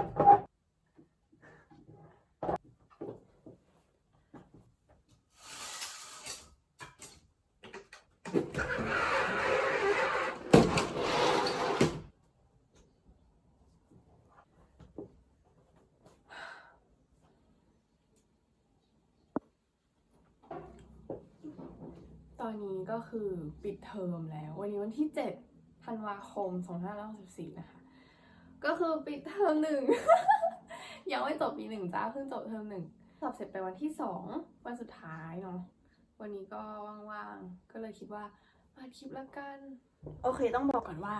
ตอนนี้ก็คือปิดเทอมแล้ว วันนี้วันที่ 7 ธันวาคม 2564 นะคะ ก็คือปิดเทอมหนึ่ง ยังไม่จบปีหนึ่งจ้าเพิ่งจบเทอมหนึ่งสอบเสร็จไปวันที่สองวันสุดท้ายเนาะวันนี้ก็ว่างๆ ก็เลยคิดว่ามาคลิปละกัน โอเคต้องบอกก่อนว่า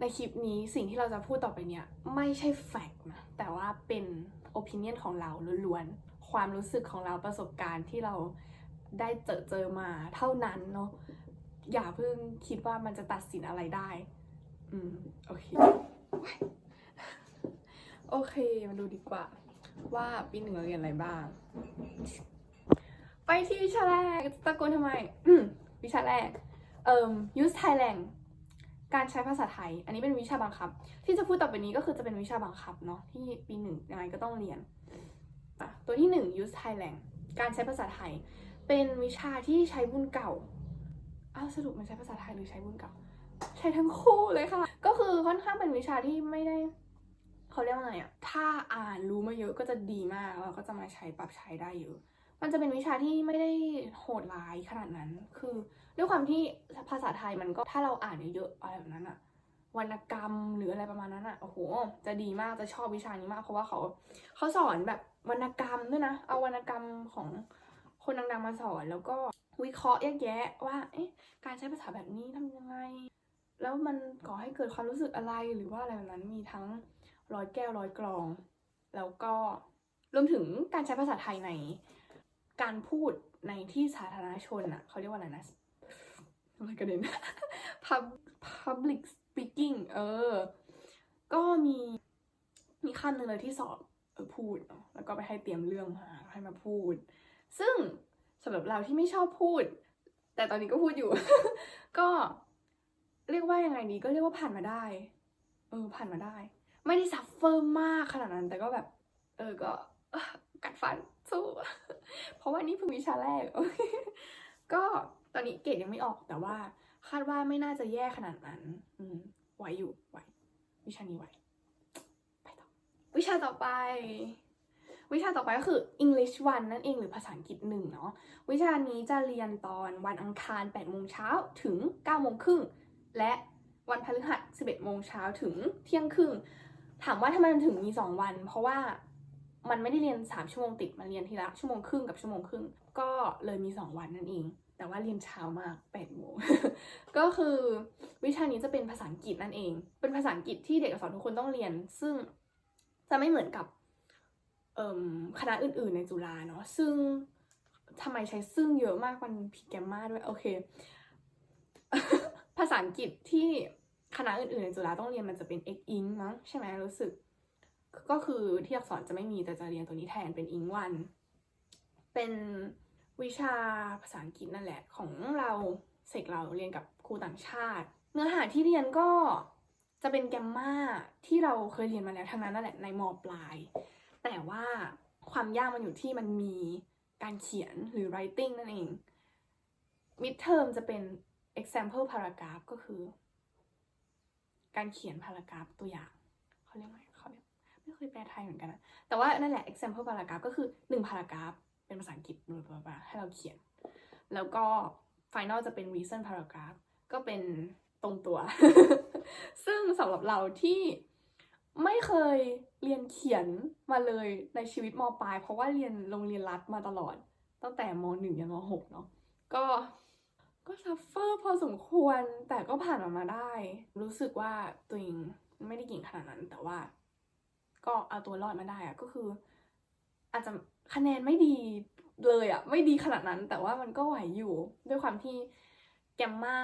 ในคลิปนี้สิ่งที่เราจะพูดต่อไปเนี่ย ไม่ใช่แฟกต์นะแต่ว่าเป็น opinion ของเราล้วนๆความรู้สึกของเราประสบการณ์ที่เราได้เจอเจอมาเท่านั้นเนาะอย่าเพิ่งคิดว่ามันจะตัดสินอะไรได้ อืม โอเค โอเค มาดูดีกว่า ว่าปีหนึ่งเราเรียนอะไรบ้าง ไปที่วิชาแรกตะโกนทำไมวิชาแรก เอ่อ use Thailand การใช้ภาษาไทย อันนี้เป็นวิชาบังคับ ที่จะพูดต่อไปนี้ก็คือจะเป็นวิชาบังคับเนาะที่ปีหนึ่งยังไงก็ต้องเรียนตัวที่หนึ่ง use Thailand การใช้ภาษาไทย เป็นวิชาที่ใช้บุญเก่าอ้าวสรุปมันใช้ภาษาไทยหรือใช้บุญเก่า ใช้ทั้งคู่เลยค่ะ ก็คือค่อนข้างเป็นวิชาที่ไม่ได้เขาเรียกว่าไงอะถ้าอ่านรู้มาเยอะก็จะดีมากเราก็จะมาใช้ปรับใช้ได้เยอะมันจะเป็นวิชาที่ไม่ได้โหดร้ายขนาดนั้น คือด้วยความที่ภาษาไทยมันก็ถ้าเราอ่านเยอะๆอะไรแบบนั้นอะวรรณกรรมหรืออะไรประมาณนั้นอะโอ้โห จะดีมากจะชอบวิชานี้มาก เพราะว่าเขาเขาสอนแบบวรรณกรรมด้วยนะ เอาวรรณกรรมของคนดังๆมาสอนแล้วก็วิเคราะห์แยกแยะว่าเอ๊ะการใช้ภาษาแบบนี้ทำยังไง แล้วมันก่อให้เกิดความรู้สึกอะไรหรือว่าอะไรแบบนั้นมีทั้งร้อยแก้วร้อยกรอง แล้วก็รวมถึงการใช้ภาษาไทยในการพูดในที่สาธารณชนอะเขาเรียกว่าอะไรนะอะไรกระเด็น Pub- public speaking เออ ก็มีมีขั้นหนึ่งเลยที่สอบเออพูดเนาะแล้วก็ไปให้เตรียมเรื่องมาให้มาพูด ซึ่งสำหรับเราที่ไม่ชอบพูด แต่ตอนนี้ก็พูดอยู่ ก็ เรียกว่ายังไงดีก็เรียกว่าผ่านมาได้ เออ ผ่านมาได้ ไม่ได้ซัฟเฟอร์มากขนาดนั้น แต่ก็แบบ เออ ก็กัดฟันสู้ เพราะว่านี่เพิ่งวิชาแรก ก็ตอนนี้เกรดยังไม่ออกแต่ว่า คาดว่าไม่น่าจะแย่ขนาดนั้น อืมไหวอยู่ไหววิชานี้ไหวไปต่อ วิชาต่อไป วิชาต่อไปก็คือ English 1นั่นเองหรือภาษาอังกฤษหนึ่งเนาะวิชานี้จะเรียนตอนวันอังคาร8โมงเช้าถึง9โมงครึ่ง และวันพฤหัส 11 โมงเช้าถึงเที่ยงครึ่ง ถามว่าทำไมมันถึงมี 2 วัน เพราะว่ามันไม่ได้เรียน 3 ชั่วโมงติด มันเรียนทีละชั่วโมงครึ่งกับชั่วโมงครึ่ง ก็เลยมี 2 วันนั่นเอง แต่ว่าเรียนเช้ามาก 8 โมง ก็คือวิชานี้จะเป็นภาษาอังกฤษนั่นเอง เป็นภาษาอังกฤษที่เด็กอักษรทุกคนต้องเรียน ซึ่งจะไม่เหมือนกับคณะอื่นๆในจุฬาเนาะ ซึ่งทำไมใช้ซึ่งเยอะมาก มันผิดแกมมาด้วย โอเคาษาอังกฤษที่คณะอื่นๆในจุฬาต้องเรียนมันจะเป็น X ink มั้งใช่ไหมรู้สึก ก็คือที่อักษรจะไม่มีแต่จะเรียนตัวนี้แทนเป็น ink one เป็นวิชาภาษาอังกฤษนั่นแหละ ของเราเสกเราเรียนกับครูต่างชาติ เนื้อหาที่เรียนก็จะเป็นแกมมาที่เราเคยเรียนมาแล้วทั้งนั้นนั่นแหละในมปลาย แต่ว่าความยากมันอยู่ที่มันมีการเขียนหรือ writing นั่นเอง mid term จะเป็น example paragraph ก็คือ การเขียน paragraph ตัวอย่างเขาเรียกว่าไงเขาเรียกไม่เคยแปลไทยเหมือนกันนะแต่ว่านั่นแหละ example paragraph ก็คือหนึ่ง paragraph เป็นภาษาอังกฤษบลาบลาให้เราเขียน แล้วก็ final จะเป็น reason paragraph ก็เป็นตรงตัว ซึ่งสำหรับเราที่ไม่เคยเรียนเขียนมาเลยในชีวิตมปลาย เพราะว่าเรียนโรงเรียนรัฐมาตลอด ตั้งแต่มหนึ่งยันมหกเนาะก็ ก็ซัฟเฟอร์พอสมควรแต่ก็ผ่านมันมาได้ รู้สึกว่าตัวเองไม่ได้เก่งขนาดนั้น แต่ว่า ก็เอาตัวรอดมาได้อะก็คือ อาจจะคะแนนไม่ดีเลยอะไม่ดีขนาดนั้น แต่ว่ามันก็ไหวอยู่ ด้วยความที่แกมมา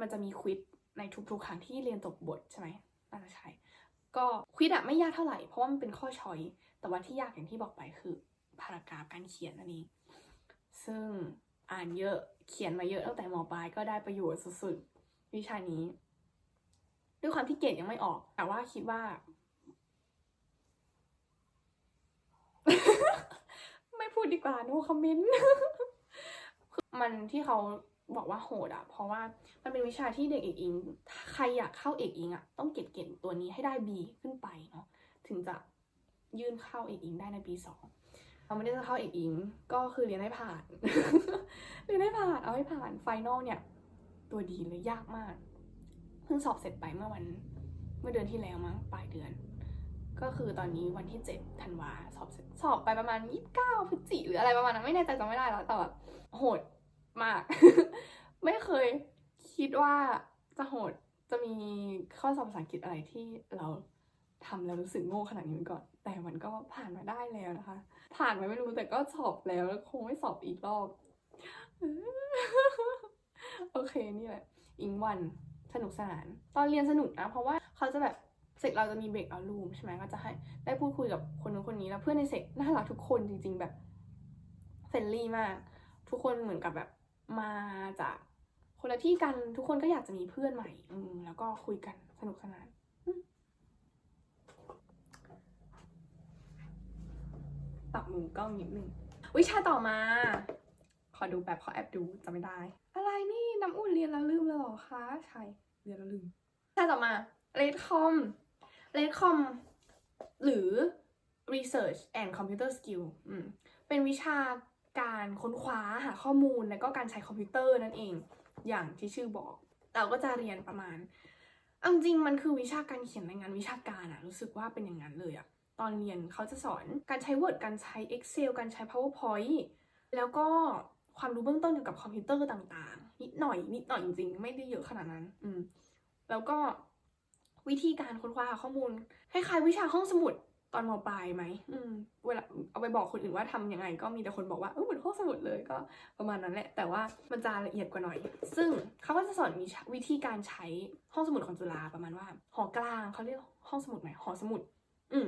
มันจะมีควิดในทุกๆครั้งที่เรียนจบบทใช่ไหมน่าจะใช่ก็ควิดอะไม่ยากเท่าไหร่เพราะว่ามันเป็นข้อชอยแต่ว่าที่ยากอย่างที่บอกไปคือพารากราฟการเขียนนั่นเองซึ่งอ่านเยอะ เขียนมาเยอะตั้งแต่มปลายก็ได้ประโยชน์สุดๆวิชานี้ ด้วยความที่เกรดยังไม่ออก แต่ว่าคิดว่า ไม่พูดดีกว่าโนคอมเมนต์มันที่เขาบอกว่าโหดอะเพราะว่ามันเป็นวิชาที่เด็กเอกอิง ใครอยากเข้าเอกอิงอะต้องเก็บเก่งตัวนี้ให้ได้ B ขึ้นไปเนาะถึงจะยื่นเข้าเอกอิงได้ในปีสอง เราไม่ได้จะเข้าเอกอิง ก็คือเรียนให้ผ่าน เรียนให้ผ่าน เอาให้ผ่าน ไฟนอลเนี่ย ตัวดีเลยยากมาก เพิ่งสอบเสร็จไปเมื่อวัน เมื่อเดือนที่แล้วมั้งปลายเดือน ก็คือตอนนี้วันที่เจ็ดธันวาสอบเสร็จสอบไปประมาณยี่สิบเก้าพฤศจิหรืออะไรประมาณนั้นไม่แน่ใจจำไม่ได้แล้วแต่แบบโหดมาก ไม่เคยคิดว่าจะโหดจะมีข้อสอบภาษาอังกฤษอะไรที่เราทำแล้วรู้สึกโง่ขนาดนี้มาก่อน แต่มันก็ผ่านมาได้แล้วนะคะ ผ่านไหมไม่รู้แต่ก็สอบแล้วแล้วคงไม่สอบอีกรอบ โอเคนี่แหละ อิงวันสนุกสนาน ตอนเรียนสนุกนะ เพราะว่าเขาจะแบบเสกเราจะมีเบรกเอารูมใช่ไหมก็จะให้ได้พูดคุยกับคนนู้นคนนี้แล้วเพื่อนในเสกน่ารักทุกคนจริง ๆ แบบเฟรนลี่มาก ทุกคนเหมือนกับแบบมาจากคนละที่กันทุกคนก็อยากจะมีเพื่อนใหม่ อืมแล้วก็คุยกันสนุกสนานอืม ปรับมุมกล้องนิดนึงวิชาต่อมา ขอดูแบบขอแอบดูจำไม่ได้ อะไรนี่น้ำอุ่นเรียนแล้วลืมเลยเหรอคะใช่เรียนแล้วลืมวิชาต่อมา Redcom Redcom หรือ Research and Computer Skill อืมเป็นวิชาการค้นคว้าหาข้อมูลแล้วก็การใช้คอมพิวเตอร์นั่นเอง อย่างที่ชื่อบอก เราก็จะเรียนประมาณเอาจริงมันคือวิชาการเขียนรายงานวิชาการอะรู้สึกว่าเป็นอย่างนั้นเลยอะ ตอนเรียนเขาจะสอนการใช้ Word การใช้ Excel การใช้ PowerPoint แล้วก็ความรู้เบื้องต้นเกี่ยวกับคอมพิวเตอร์ต่างๆ นิดหน่อย นิดหน่อยจริงๆ ไม่ได้เยอะขนาดนั้น อืม แล้วก็วิธีการค้นคว้าข้อมูลคล้ายๆวิชาห้องสมุดตอนมปลายไหมอืม เวลาเอาไปบอกคนอื่นว่าทำยังไง ก็มีแต่คนบอกว่าเออเหมือนห้องสมุดเลยก็ประมาณนั้นแหละ แต่ว่ามันจะละเอียดกว่าหน่อย ซึ่งเขาก็จะสอนวิชาวิธีการใช้ห้องสมุดของจุฬาประมาณว่า หอกลางเขาเรียกห้องสมุดไหมหอสมุด อืม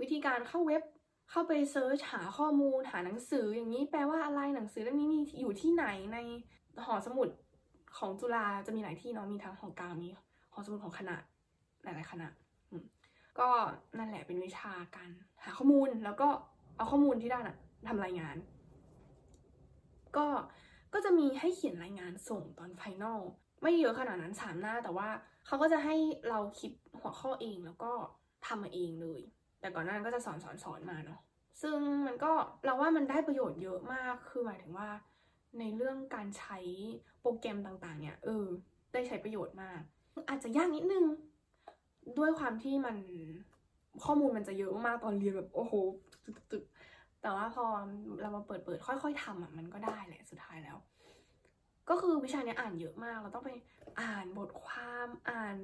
วิธีการเข้าเว็บเข้าไปเซิร์ชหาข้อมูลหาหนังสืออย่างนี้แปลว่าอะไรหนังสือเล่มนี้มีอยู่ที่ไหนในหอสมุดของจุฬาจะมีหลายที่เนาะมีทั้งหองกลางมีหอสมุดของคณะหลายๆคณะก็นั่นแหละเป็นวิชาการหาข้อมูลแล้วก็เอาข้อมูลที่ได้น่ะทำรายงาน ก็ก็จะมีให้เขียนรายงานส่งตอนไฟนอลไม่เยอะขนาดนั้นสามหน้าแต่ว่าเขาก็จะให้เราคิดหัวข้อเองแล้วก็ทำมาเองเลย แต่ก่อนหน้านั้นก็จะสอนสอนสอนมาเนาะซึ่งมันก็เราว่ามันได้ประโยชน์เยอะมากคือหมายถึงว่า ในเรื่องการใช้โปรแกรมต่างๆ เนี่ยเออได้ใช้ประโยชน์มาก อาจจะยากนิดนึง ด้วยความที่มันข้อมูลมันจะเยอะมากตอนเรียนแบบโอ้โหตึกๆแต่ว่าพอเรามาเปิดเปิดค่อย ๆทำอะมันก็ได้แหละสุดท้ายแล้ว ก็คือวิชาเนี้ยอ่านเยอะมากเราต้องไปอ่านบทความอ่าน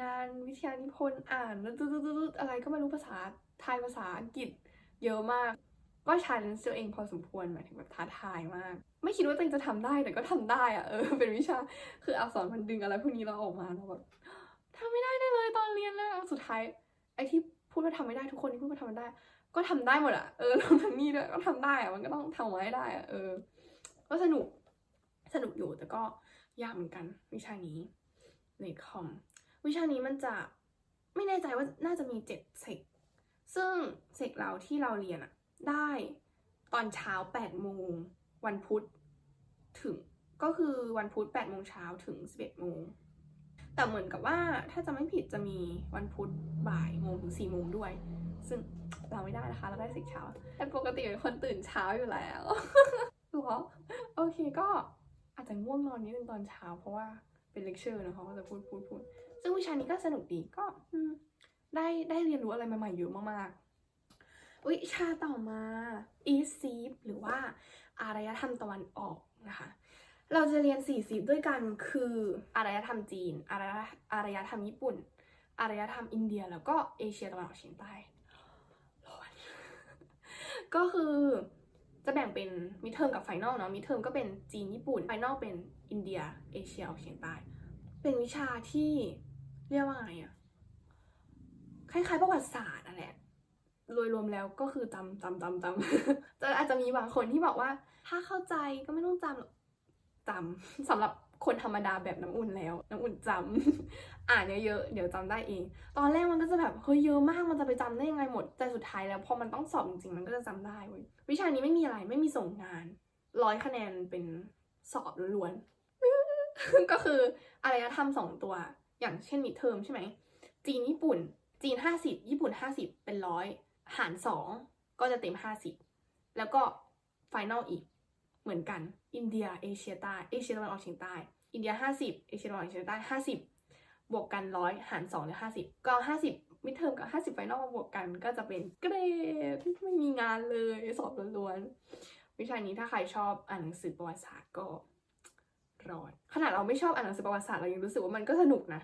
งานวิทยานิพนธ์อ่านแล้วตึ๊ดๆอะไรก็ไม่รู้ภาษาไทยภาษาอังกฤษเยอะมาก ก็ชาเลนจ์ตัวเองพอสมควรหมายถึงแบบท้าทายมาก ไม่คิดว่าตัวเองจะทำได้แต่ก็ทำได้อะเออเป็นวิชาคืออักษรมันดึงอะไรพวกนี้เราออกมาเราแบบทำไม่ได้ได้เลยตอนเรียนแล้วสุดท้ายไอ้ที่พูดว่าทำไม่ได้ทุกคนที่พูดว่าทำไม่ได้ ก็ทำได้หมดอะเออรวมทั้งนี้ด้วยก็ทำได้อะมันก็ต้องทำไว้ให้ได้อะเออ ก็สนุกสนุกอยู่แต่ก็ยากเหมือนกันวิชานี้เลดคอม วิชานี้มันจะไม่แน่ใจว่าน่าจะมีเจ็ดเซกซึ่งเซกเราที่เราเรียนอะได้ตอนเช้าแปดโมงวันพุธถึงก็คือวันพุธแปดโมงเช้าถึงสิบเอ็ดโมงแต่เหมือนกับว่าถ้าจะไม่ผิดจะมีวันพุธบ่ายโมงถึงสี่โมงด้วย ซึ่งเราไม่ได้นะคะ เราได้เซกเช้า แต่ปกติเป็นคนตื่นเช้าอยู่แล้วหรอโอเคก็อาจจะง่วงนอนนิดนึงตอนเช้า เพราะว่าเป็นเลคเชอร์นะคะก็จะพูดพูดพูด ซึ่งวิชานี้ก็สนุกดีก็ได้ได้เรียนรู้อะไรใหม่ๆเยอะมากๆ วิชาต่อมา East s e e p หรือว่าอารยธรรมตะวันออกนะคะ เราจะเรียน4ซีด้วยกันคืออารยธรรมจีนอารยอารยธรรมญี่ปุ่น อารยธรรมอินเดีย แล้วก็เอเชียตะวันออกเฉียงใต้ร้อนก็คือจะแบ่งเป็นมิเทอมกับไฟนอลเนาะมิเทอมก็เป็นจีนญี่ปุ่นไฟนอลเป็นอินเดียเอเชียออกเฉียงใต้ เป็นวิชาที่ เรียกว่าไงอะคล้ายๆประวัติศาสตร์นั่นแหละโดยรวมแล้วก็คือจำจำจำจำจะอาจจะมีบางคนที่บอกว่า ถ้าเข้าใจก็ไม่ต้องจำหรอกจำสำหรับคนธรรมดาแบบน้ำอุ่นแล้ว น้ำอุ่นจำอ่านเยอะๆเดี๋ยวจำได้เอง ตอนแรกมันก็จะแบบเฮ้ยเยอะมากมันจะไปจำได้ยังไงหมดแต่สุดท้ายแล้วพอมันต้องสอบจริงๆมันก็จะจำได้เว้ยวิชานี้ไม่มีอะไรไม่มีส่งงานร้อยคะแนนเป็นสอบล้วนก็คืออารยธรรมสองตัว อย่างเช่นมิดเทอมใช่ไหม จีนญี่ปุ่น จีนห้าสิบญี่ปุ่นห้าสิบเป็นร้อยหารสองก็จะเต็มห้าสิบแล้วก็ไฟนลอีกเหมือนกัน อินเดีย เอเชียใต้ เอเชียตะวันออกเฉียงใต้ อินเดียห้าสิบเอเชียตะวันออกเฉียงใต้ห้าสิบบวกกันร้อยหารสองเหลือห้าสิบก็ห้าสิบมิดเทอมกับห้าสิบไฟนอลมาบวกกันก็จะเป็นเกรดไม่มีงานเลยสอบล้วนๆวิชานี้ถ้าใครชอบอ่านหนังสือประวัติศาสตร์ก็ รอดขนาดเราไม่ชอบอ่านหนังสือประวัติศาสตร์เรายังรู้สึกว่ามันก็สนุกนะ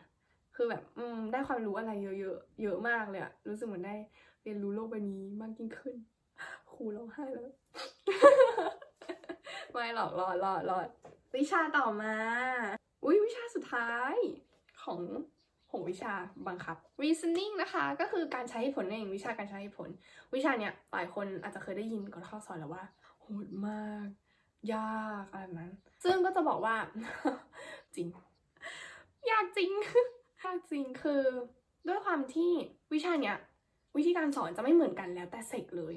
คือแบบอืมได้ความรู้อะไรเยอะๆเยอะมากเลยอะรู้สึกเหมือนได้เรียนรู้โลกใบนี้มากยิ่งขึ้นครูร้องไห้แล้วไม่หรอกรอดรอดรอดวิชาต่อมา อุ้ยวิชาสุดท้ายของของวิชาบังคับ reasoning นะคะก็คือการใช้เหตุผลนั่นเองวิชาการใช้เหตุผล วิชาเนี้ยหลายคนอาจจะเคยได้ยินก่อนเข้าสอนแล้วว่าโหดมาก ยากอะไรแบบนั้น ซึ่งก็จะบอกว่า จริง ยากจริง ยากจริงคือ ด้วยความที่วิชาเนี้ย วิธีการสอนจะไม่เหมือนกันแล้วแต่เสกเลย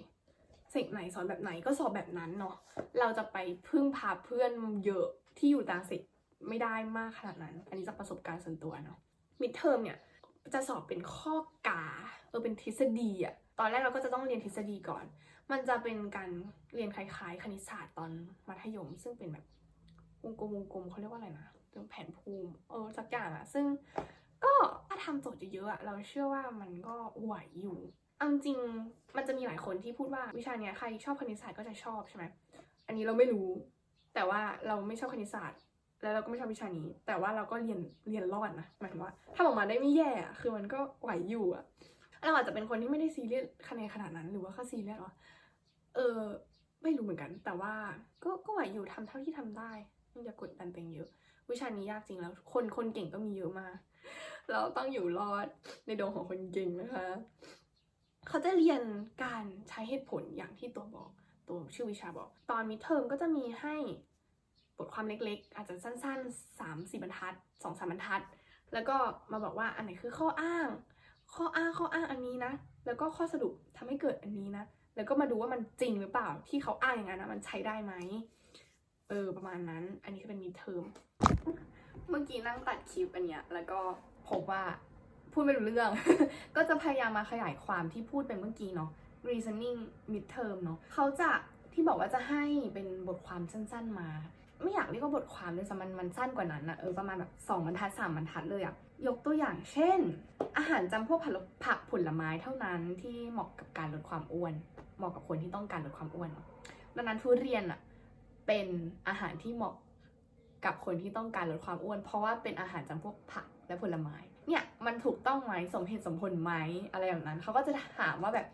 เสกไหนสอนแบบไหนก็สอบแบบนั้นเนาะเราจะไปพึ่งพาเพื่อนเยอะที่อยู่ต่างเสกไม่ได้มากขนาดนั้น อันนี้จากประสบการณ์ส่วนตัวเนาะมิดเทอมเนี่ยจะสอบเป็นข้อกาเออเป็นทฤษฎีอะตอนแรกเราก็จะต้องเรียนทฤษฎีก่อน มันจะเป็นการเรียนคล้ายๆ คณิตศาสตร์ตอนมัธยม ซึ่งเป็นแบบวงกลมวงกลมเขาเรียกว่าอะไรนะเป็นแผนภูมิเออสักอย่างอะซึ่งก็ถ้าทำโจทย์เยอะๆอะเราเชื่อว่ามันก็ไหวอยู่เอาจริงมันจะมีหลายคนที่พูดว่าวิชาเนี้ยใครชอบคณิตศาสตร์ก็จะชอบใช่ไหมอันนี้เราไม่รู้ แต่ว่าเราไม่ชอบคณิตศาสตร์ แล้วเราก็ไม่ชอบวิชานี้ แต่ว่าเราก็เรียนเรียนรอดนะหมายถึงว่า ถ้าออกมาได้ไม่แย่อะคือมันก็ไหวอยู่อะ เราอาจจะเป็นคนที่ไม่ได้ซีเรียสคะแนนขนาดนั้นหรือว่าแค่ซีเรียสวะเออ ไม่รู้เหมือนกัน แต่ว่าก็ก็ไหวอยู่ทำเท่าที่ทำได้อยากดดันตัวเองเยอะ วิชานี้ยากจริงแล้ว คนคนเก่งก็มีเยอะมากเราต้องอยู่รอดในดงของคนเก่งนะคะ เขาจะเรียนการใช้เหตุผลอย่างที่ตัวบอก ตัวชื่อวิชาบอก ตอนมิเทอมก็จะมีให้บทความเล็กๆ อาจจะสั้นๆ3 4บรรทัด2 3บรรทัด แล้วก็มาบอกว่าอันไหนคือข้ออ้าง ข้ออ้างข้ออ้างอันนี้นะ แล้วก็ข้อสรุปทำให้เกิดอันนี้นะ แล้วก็มาดูว่ามันจริงหรือเปล่าที่เขาอ้างอย่างนั้นนะมันใช้ได้ไหมเออประมาณนั้น อันนี้คือเป็นมิดเทอมเมื่อกี้นั่งตัดคลิปอันเนี้ย แล้วก็พบว่าพูดไม่รู้เรื่อง ก็จะพยายามมาขยายความที่พูดไปเมื่อกี้เนาะ reasoning midterm เนาะเขาจะที่บอกว่าจะให้เป็นบทความสั้น ๆมา ไม่อยากเรียกว่าบทความเลยซ้ำมันมันสั้นกว่านั้นอะเออประมาณแบบสองบรรทัดสามบรรทัดเลยอะ ยกตัวอย่างเช่น อาหารจำพวกผักผักผลไม้เท่านั้นที่เหมาะกับการลดความอ้วน เหมาะกับคนที่ต้องการลดความอ้วนดังนั้นทุเรียนอะเป็นอาหารที่เหมาะกับคนที่ต้องการลดความอ้วน เพราะว่าเป็นอาหารจำพวกผักและผลไม้ เนี่ยมันถูกต้องไหมสมเหตุสมผลไหมอะไรแบบนั้นเขาก็จะถามว่าแบบ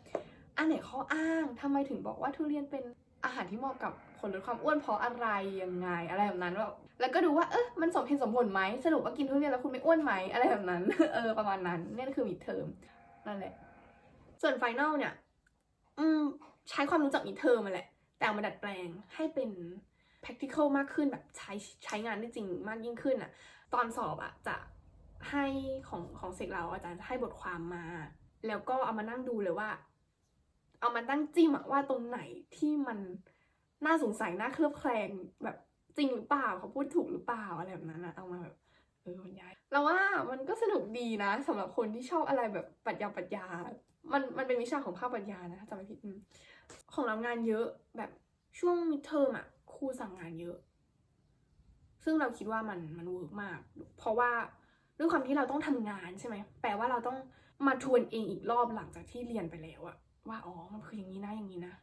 อันไหนข้ออ้างทำไมถึงบอกว่าทุเรียนเป็นอาหารที่เหมาะกับคนลดความอ้วนเพราะอะไรยังไง อะไรแบบนั้นแบบ แล้วก็ดูว่าเออมันสมเหตุสมผลไหมสรุปว่ากินทุเรียนแล้วคุณไม่อ้วนไหมอะไรแบบนั้น เออประมาณนั้นนี่คือมิดเทอมนั่นแหละ ส่วนไฟนอลเนี่ย อืมใช้ความรู้จากมิดเทอมมาแหละ แต่เอามาดัดแปลงให้เป็น practical มากขึ้นแบบใช้ใช้งานได้จริงมากยิ่งขึ้นอะ่ะ ตอนสอบอะ่ะจะให้ของของเสกเราอาจารย์จะให้บทความมา แล้วก็เอามานั่งดูเลยว่า เอามาตั้งจิ้มอะว่าตรงไหนที่มันน่าสงสัยน่าเคลือบแคลงแบบ จริงหรือเปล่าเขาพูดถูกหรือเปล่าอะไรแบบนั้นอะเอามาแบบเออบรรยายเราว่ามันก็สนุกดีนะสำหรับคนที่ชอบอะไรแบบปรัชญาปรัชญา มันมันเป็นวิชาของภาคปรัชญานะถ้าจำไม่ผิดของเรางานเยอะแบบช่วงมิดเทอมอะครูสั่งงานเยอะ ซึ่งเราคิดว่ามันมันเวิร์กมาก เพราะว่าด้วยความที่เราต้องทำงานใช่ไหมแปลว่าเราต้องมาทวนเองอีกรอบหลังจากที่เรียนไปแล้วอะว่าอ๋อมันคืออย่างนี้นะอย่างนี้นะ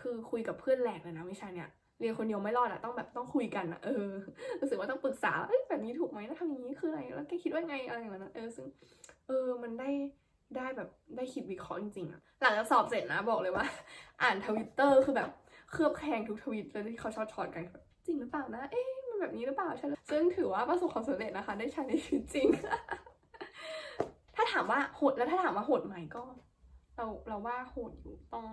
คือคุยกับเพื่อนแหลกเลยนะวิชาเนี้ย เรียนคนเดียวไม่รอดอะต้องแบบต้องคุยกันอะเออรู้สึกว่าต้องปรึกษาเอ้ยแบบนี้ถูกไหมถ้าทำอย่างนี้คืออะไรแล้วแกคิดว่าไงอะไรอย่างเงี้ยนะเออซึ่งเออมันได้ได้แบบได้คิดวิเคราะห์จริงๆอะหลังจากสอบเสร็จนะบอกเลยว่า อ่านทวิตเตอร์คือแบบเคลือบแคลงทุกทวิตเลยที่เขาชอบช็อตกันจริงหรือเปล่านะเอ๊ะมันแบบนี้หรือเปล่าใช่ไหมซึ่งถือว่าประสบความสำเร็จนะคะ ได้ใช้ในชีวิตจริง ถ้าถามว่าโหดแล้วถ้าถามว่าโหดไหมก็ เราเราว่าโหดอยู่ต้อง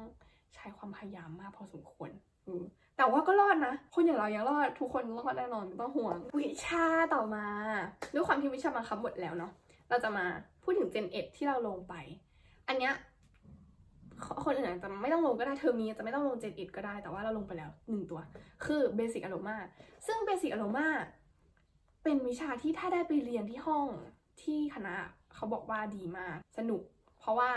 ใช้ความพยายามมากพอสมควรอืม แต่ว่าก็รอดนะ คนอย่างเรายังรอด ทุกคนรอดแน่นอนไม่ต้องห่วง วิชาต่อมา ด้วยความที่วิชาบังคับหมดแล้วเนาะ เราจะมาพูดถึง Gen 1ที่เราลงไป อันเนี้ยคนอื่นอาจจะไม่ต้องลงก็ได้เทอมนี้จะไม่ต้องลง Gen 1ก็ได้ แต่ว่าเราลงไปแล้วหนึ่งตัว คือ Basic Aroma ซึ่ง Basic Aroma เป็นวิชาที่ถ้าได้ไปเรียนที่ห้องที่คณะเขาบอกว่าดีมาก สนุก เพราะว่า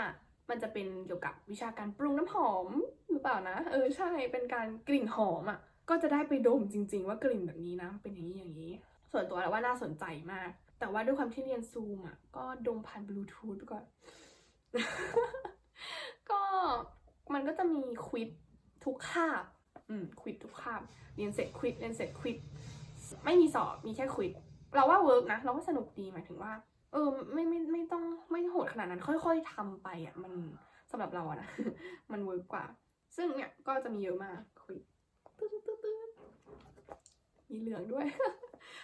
มันจะเป็นเกี่ยวกับวิชาการปรุงน้ำหอมหรือเปล่านะ เออใช่เป็นการกลิ่นหอมอะ่ะก็จะได้ไปดมจริง ๆ ว่ากลิ่นแบบนี้นะเป็นอย่างนี้อย่างนี้ ส่วนตัวแล้วว่าน่าสนใจมาก แต่ว่าด้วยความที่เรียนซูมอะก็ดมผ่านบลูทูธก่อนก็มันก็จะมีควิดทุกคาบอืมควิดทุกคาบเรียนเสร็จควิดเรียนเสร็จควิดไม่มีสอบมีแค่ควิดเราว่าเวิร์กนะ เราว่าสนุกดีหมายถึงว่า เออไม่ไม่ไม่ต้องไม่โหดขนาดนั้น ค่อย ๆทำไปอะมันสำหรับเราอะนะมันเวิร์กกว่า ซึ่งเนี่ยก็จะมีเยอะมากควิดตึ๊ดตึ๊ดตึ๊ดมีเหลืองด้วย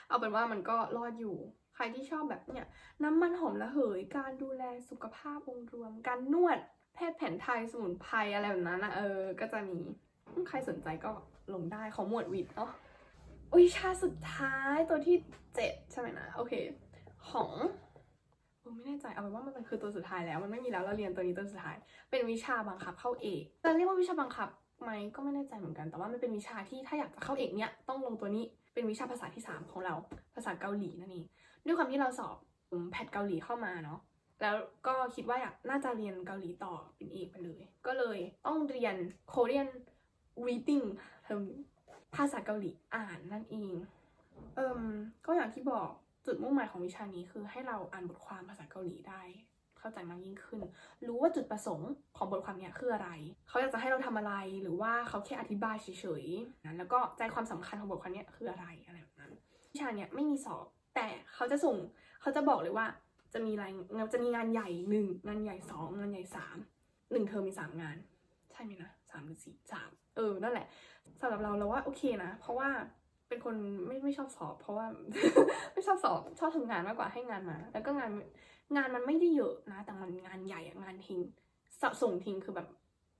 เอาเป็นว่ามันก็รอดอยู่ ใครที่ชอบแบบเนี่ยน้ำมันหอมระเหย การดูแลสุขภาพองค์รวม การนวดแพทย์แผนไทยสมุนไพรอะไรแบบนั้นนะเออ ก็จะมีใครสนใจก็ลงได้ของหมวดวิทย์เนาะวิชาสุดท้ายตัวที่เจ็ดใช่ไหมนะ โอเค ของ ไม่แน่ใจเอาเป็นว่ามันเป็นคือตัวสุดท้ายแล้วมันไม่มีแล้วเราเรียนตัวนี้ตัวสุดท้าย เป็นวิชาบังคับเข้าเอกจะเรียกว่าวิชาบังคับไหมก็ไม่แน่ใจเหมือนกันแต่ว่ามันเป็นวิชาที่ถ้าอยากจะเข้าเอกเนี้ยต้องลงตัวนี้เป็นวิชาภาษาที่สามของเรา ภาษาเกาหลีนั่นเองด้วยความที่เราสอบอืมแพทเกาหลีเข้ามาเนาะแล้วก็คิดว่าอยากน่าจะเรียนเกาหลีต่อเป็นเอกไปเลย ก็เลยต้องเรียน Korean reading เทอภาษาเกาหลีอ่านนั่นเองเอิมก็อย่างที่บอก จุดมุ่งหมายของวิชานี้คือให้เราอ่านบทความภาษาเกาหลีได้เข้าใจมากยิ่งขึ้น รู้ว่าจุดประสงค์ของบทความเนี้ยคืออะไร เขาอยากจะให้เราทำอะไร หรือว่าเขาแค่อธิบายเฉยๆนั้นแล้วก็ใจความสำคัญของบทความเนี้ยคืออะไรอะไรแบบนั้น วิชาเนี้ยไม่มีสอบ แต่เขาจะส่ง เขาจะบอกเลยว่าจะมีรายจะมีงานใหญ่หนึ่งงานใหญ่สองงานใหญ่สามหนึ่งเทอมมีสามงาน ใช่ไหมนะสามหรือสี่สามเออ นั่นแหละสำหรับเราเราว่าโอเคนะ เพราะว่า เป็นคนไม่ไม่ชอบสอบ เพราะว่า ไม่ชอบสอบชอบทำงานมากกว่าให้งานมา แล้วก็งานงานมันไม่ได้เยอะนะ แต่มันงานใหญ่อะงานทิ้งสส่งทิ้งคือแบบ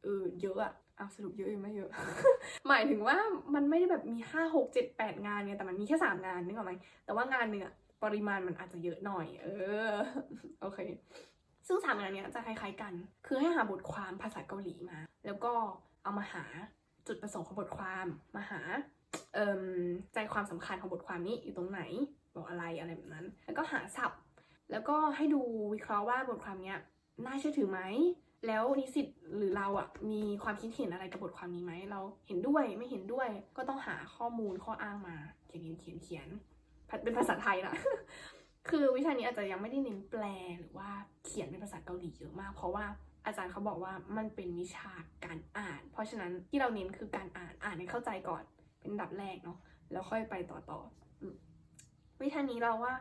เออเยอะอะเอาสรุปเยอะหรือไม่เยอะ หมายถึงว่ามันไม่ได้แบบมีห้าหกเจ็ดแปดงานไงแต่มันมีแค่สามงานนึกออกไหมแต่ว่างานหนึ่งอะปริมาณมันอาจจะเยอะหน่อย เออโอเค ซึ่งสามงานเนี้ยจะคล้ายๆกัน คือให้หาบทความภาษาเกาหลีมา แล้วก็เอามาหาจุดประสงค์ของบทความมาหา ใจความสำคัญของบทความนี้อยู่ตรงไหนบอกอะไรอะไรแบบนั้น แล้วก็หาศัพท์ แล้วก็ให้ดูวิเคราะห์ว่าบทความเนี้ยน่าเชื่อถือไหมแล้วนิสิตหรือเราอะมีความคิดเห็นอะไรกับบทความนี้ไหมเราเห็นด้วยไม่เห็นด้วย ก็ต้องหาข้อมูลข้ออ้างมาเขียนเขียนเขียนเขียนเป็นภาษาไทยนะคือวิชานี้อาจจะยังไม่ได้เน้นแปลหรือว่าเขียนเป็นภาษาเกาหลีเยอะมาก เพราะว่าอาจารย์เขาบอกว่ามันเป็นวิชาการอ่าน เพราะฉะนั้นที่เราเน้นคือการอ่านอ่านให้เข้าใจก่อน เป็นดับแรกเนาะแล้วค่อยไปต่อต่อวิชานี้เราว่า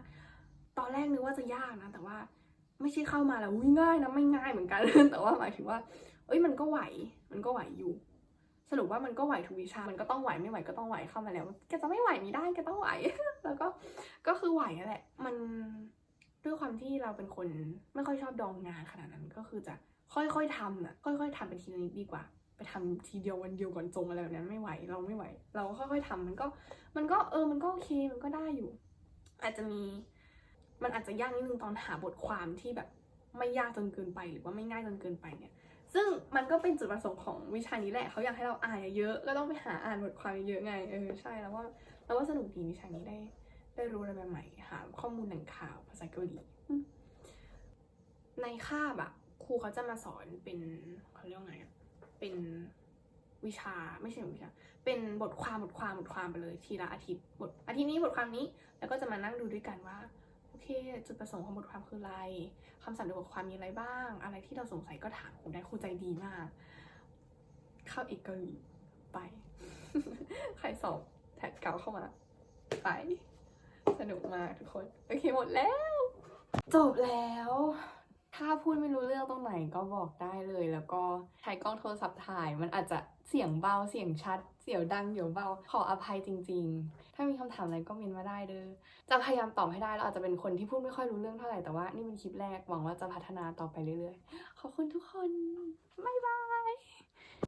ตอนแรกนึกว่าจะยากนะ แต่ว่าไม่ใช่เข้ามาแล้วอุ้ยง่ายนะไม่ง่ายเหมือนกัน แต่ว่าหมายถึงว่า เอ้ยมันก็ไหว มันก็ไหวอยู่ สรุปว่ามันก็ไหวทุกวิชา มันก็ต้องไหวไม่ไหวก็ต้องไหวเข้ามาแล้วแกจะไม่ไหวไม่ได้แกต้องไหว แล้วก็ก็คือไหวนั่นแหละ มันด้วยความที่เราเป็นคนไม่ค่อยชอบดองงานขนาดนั้นก็คือจะค่อยๆทำน่ะ ค่อย ๆทำเป็นทีละนิดดีกว่า ไปทำทีเดียววันเดียวก่อนจงอะไรแบบนั้นไม่ไหวเราไม่ไหว เราก็ค่อยๆทำมันก็มันก็เออมันก็โอเคมันก็ได้อยู่ อาจจะมีมันอาจจะยากนิดนึงตอนหาบทความที่แบบไม่ยากจนเกินไปหรือว่าไม่ง่ายจนเกินไปเนี่ย ซึ่งมันก็เป็นจุดประสงค์ของวิชานี้แหละเขาอยากให้เราอ่านเยอะก็ต้องไปหาอ่านบทความเยอะไงเออใช่แล้วว่าแล้วว่าสนุกดีวิชานี้ได้ ได้รู้อะไรใหม่ๆหาข้อมูลแหล่งข่าวภาษาเกาหลีในคาบอะครูเขาจะมาสอนเป็นเขาเรียกไงอะ เป็นวิชาไม่ใช่วิชา เป็นบทความบทความบทความไปเลย ทีละอาทิตย์บทอาทิตย์นี้บทความนี้แล้วก็จะมานั่งดูด้วยกันว่าโอเค จุดประสงค์ของบทความคืออะไรคำศัพท์ในบทความมีอะไรบ้าง อะไรที่เราสงสัยก็ถามครูได้ครูใจดีมาก เข้าอีกเกาหลีไป ใครสอบแท็กเก่าเข้ามาไป สนุกมากทุกคน โอเคหมดแล้ว จบแล้ว ถ้าพูดไม่รู้เรื่องตรงไหนก็บอกได้เลย แล้วก็ใช้กล้องโทรศัพท์ถ่าย มันอาจจะเสียงเบาเสียงชัด เสียงดังเดี๋ยวเบาขออภัยจริง ๆ ถ้ามีคำถามอะไรก็เมนมาได้เด้อจะพยายามตอบให้ได้แล้วอาจจะเป็นคนที่พูดไม่ค่อยรู้เรื่องเท่าไหร่แต่ว่านี่เป็นคลิปแรกหวังว่าจะพัฒนาต่อไปเรื่อยๆขอบคุณทุกคนบ๊ายบาย